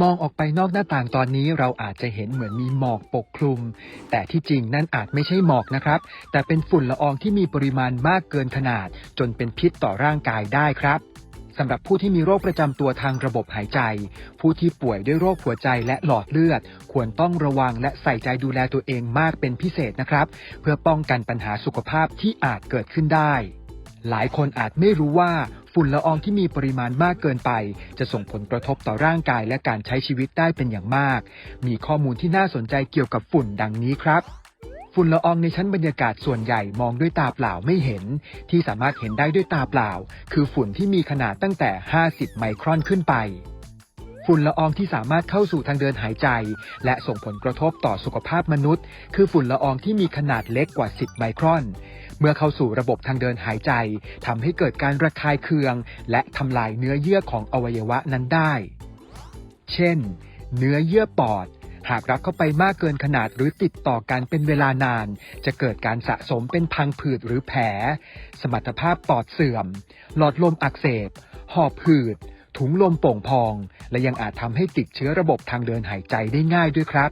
มองออกไปนอกหน้าต่างตอนนี้เราอาจจะเห็นเหมือนมีหมอกปกคลุม แต่ที่จริงนั่นอาจไม่ใช่หมอกนะครับ แต่เป็นฝุ่นละอองที่มีปริมาณมากเกินขนาด จนเป็นพิษต่อร่างกายได้ครับสำหรับผู้ที่มีโรคประจำตัวทางระบบหายใจ ผู้ที่ป่วยด้วยโรคหัวใจและหลอดเลือด ควรต้องระวังและใส่ใจดูแลตัวเองมากเป็นพิเศษนะครับ เพื่อป้องกันปัญหาสุขภาพที่อาจเกิดขึ้นได้ หลายคนอาจไม่รู้ว่า ฝุ่นละอองที่มีปริมาณมากเกินไป จะส่งผลกระทบต่อร่างกายและการใช้ชีวิตได้เป็นอย่างมาก มีข้อมูลที่น่าสนใจเกี่ยวกับฝุ่นดังนี้ครับฝุ่นละอองในชั้นบรรยากาศส่วนใหญ่มองด้วยตาเปล่าไม่เห็น ที่สามารถเห็นได้ด้วยตาเปล่า คือฝุ่นที่มีขนาดตั้งแต่ 50 ไมครอนขึ้นไป ฝุ่นละอองที่สามารถเข้าสู่ทางเดินหายใจ และส่งผลกระทบต่อสุขภาพมนุษย์ คือฝุ่นละอองที่มีขนาดเล็กกว่า 10 ไมครอน เมื่อเข้าสู่ระบบทางเดินหายใจทำให้เกิดการระคายเคือง และทำลายเนื้อเยื่อของอวัยวะนั้นได้ เช่น เนื้อเยื่อปอด หากรับเข้าไปมากเกินขนาดหรือติดต่อกันเป็นเวลานาน จะเกิดการสะสมเป็นพังผืดหรือแผล สมรรถภาพปอดเสื่อม หลอดลมอักเสบ หอบหืด ถุงลมโป่งพอง และยังอาจทำให้ติดเชื้อระบบทางเดินหายใจได้ง่ายด้วยครับ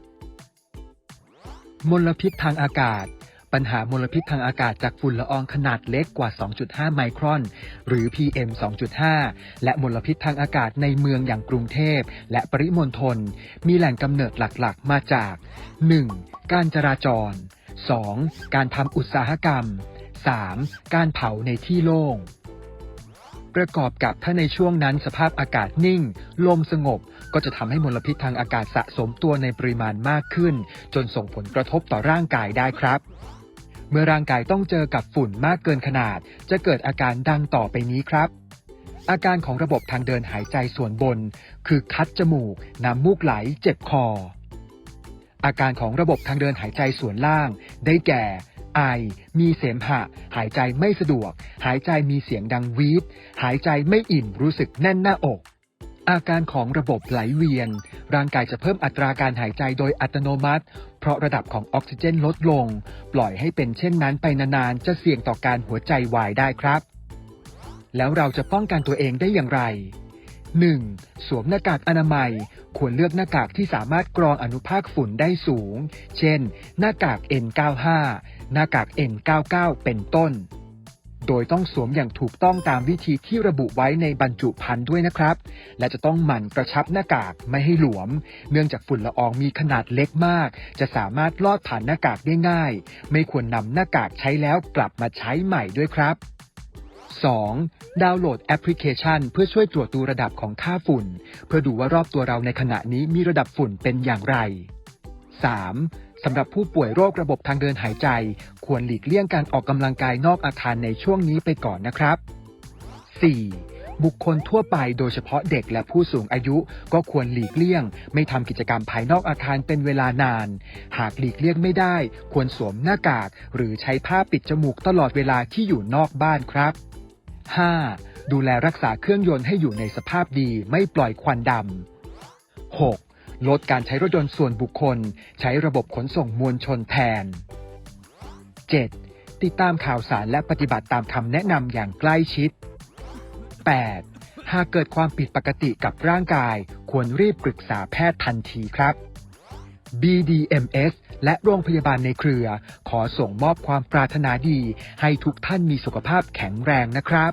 มลพิษทางอากาศ ปัญหามลพิษทางอากาศจากฝุ่นละอองขนาดเล็กกว่า 2.5 ไมครอน หรือ PM 2.5 และมลพิษทางอากาศในเมืองอย่างกรุงเทพ และปริมณฑล มีแหล่งกำเนิดหลักๆ มาจาก 1. การจราจร 2. การทำอุตสาหกรรม 3. การเผาในที่โล่งประกอบกับถ้าในช่วงนั้นสภาพอากาศนิ่ง ลมสงบ ก็จะทำให้มลพิษทางอากาศสะสมตัวในปริมาณมากขึ้น จนส่งผลกระทบต่อร่างกายได้ครับ เมื่อร่างกายต้องเจอกับฝุ่นมากเกินขนาด จะเกิดอาการดังต่อไปนี้ครับ อาการของระบบทางเดินหายใจส่วนบน คือคัดจมูก น้ำมูกไหล เจ็บคอ อาการของระบบทางเดินหายใจส่วนล่าง ได้แก่ ไอ มีเสมหะ หายใจไม่สะดวก หายใจมีเสียงดังวีดหายใจไม่อิ่มรู้สึกแน่นหน้าอก อาการของระบบไหลเวียน ร่างกายจะเพิ่มอัตราการหายใจโดยอัตโนมัติ เพราะระดับของออกซิเจนลดลง ปล่อยให้เป็นเช่นนั้นไปนานๆ จะเสี่ยงต่อการหัวใจวายได้ครับ แล้วเราจะป้องกันตัวเองได้อย่างไร 1. สวมหน้ากากอนามัย ควรเลือกหน้ากากที่สามารถกรองอนุภาคฝุ่นได้สูง เช่น หน้ากาก N95 หน้ากาก N99 เป็นต้น โดยต้องสวมอย่างถูกต้องตามวิธีที่ระบุไว้ในบรรจุภัณฑ์ด้วยนะครับ และจะต้องหมั่นกระชับหน้ากากไม่ให้หลวม เนื่องจากฝุ่นละอองมีขนาดเล็กมาก จะสามารถลอดผ่านหน้ากากได้ง่าย ไม่ควรนำหน้ากากใช้แล้วกลับมาใช้ใหม่ด้วยครับ 2. ดาวน์โหลดแอปพลิเคชัน เพื่อช่วยตรวจดูระดับของค่าฝุ่น เพื่อดูว่ารอบตัวเราในขณะนี้มีระดับฝุ่นเป็นอย่างไร 3. สำหรับผู้ป่วยโรคระบบทางเดินหายใจ ควรหลีกเลี่ยงการออกกำลังกายนอกอาคารในช่วงนี้ไปก่อนนะครับ 4. บุคคลทั่วไปโดยเฉพาะเด็กและผู้สูงอายุก็ควรหลีกเลี่ยง ไม่ทำกิจกรรมภายนอกอาคารเป็นเวลานาน หากหลีกเลี่ยงไม่ได้ ควรสวมหน้ากาก หรือใช้ผ้าปิดจมูกตลอดเวลาที่อยู่นอกบ้านครับ 5. ดูแลรักษาเครื่องยนต์ให้อยู่ในสภาพดีไม่ปล่อยควันดำ 6. ลดการใช้รถยนต์ส่วนบุคคล ใช้ระบบขนส่งมวลชนแทน 7. ติดตามข่าวสารและปฏิบัติตามคำแนะนำอย่างใกล้ชิด 8. หากเกิดความผิดปกติกับร่างกาย ควรรีบปรึกษาแพทย์ทันทีครับ BDMS และโรงพยาบาลในเครือ ขอส่งมอบความปรารถนาดี ให้ทุกท่านมีสุขภาพแข็งแรงนะครับ